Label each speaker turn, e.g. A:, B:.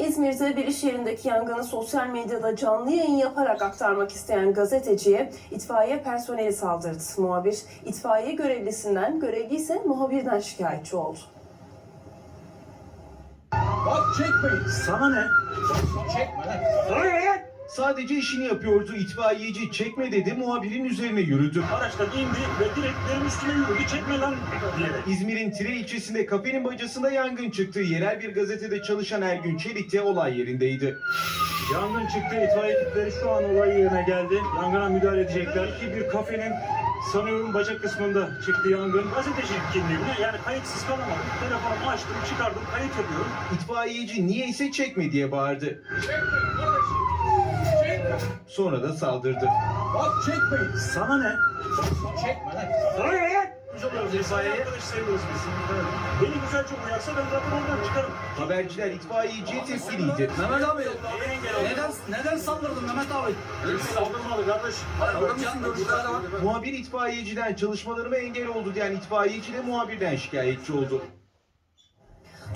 A: İzmir'de bir iş yerindeki yangını sosyal medyada canlı yayın yaparak aktarmak isteyen gazeteciye itfaiye personeli saldırdı. Muhabir itfaiye görevlisinden, görevli ise muhabirden şikayetçi oldu.
B: Bak çekmeyin. Sana ne? Çekme lan.
C: Sadece işini yapıyordu. İtfaiyeci çekme dedi, muhabirin üzerine yürüdü.
B: Araçtan indi ve direkt benim üstüme yürüdü. Çekme lan diyerek.
C: İzmir'in Tire ilçesinde kafenin bacasında yangın çıktı. Yerel bir gazetede çalışan Ergün Çelik de olay yerindeydi.
B: Yangın çıktı. itfaiye ekipleri şu an olay yerine geldi. Yangına müdahale edecekler. Ki bir kafenin sanıyorum bacak kısmında çıktı yangın. Gazetecilik kimliğimle yani kayıtsız kalamadım. Telefonumu açtım, çıkardım, kayıt yapıyorum.
C: İtfaiyeci niyeyse çekme diye bağırdı. Sonra da saldırdı.
B: Bak çekmeyin. Sana ne? Çekme lan. Sana ne lan? Beni güzel çok uyarsa ben zaten oradan çıkarım.
C: Haberciler itfaiyeciye tepkiliydi.
D: Mehmet abi neden neden saldırdın Mehmet abi?
B: Saldırmadı kardeş.
D: Can görüşleri var.
C: Muhabir itfaiyeciden çalışmalarıma engel oldu diyen itfaiyeci de muhabirden şikayetçi oldu.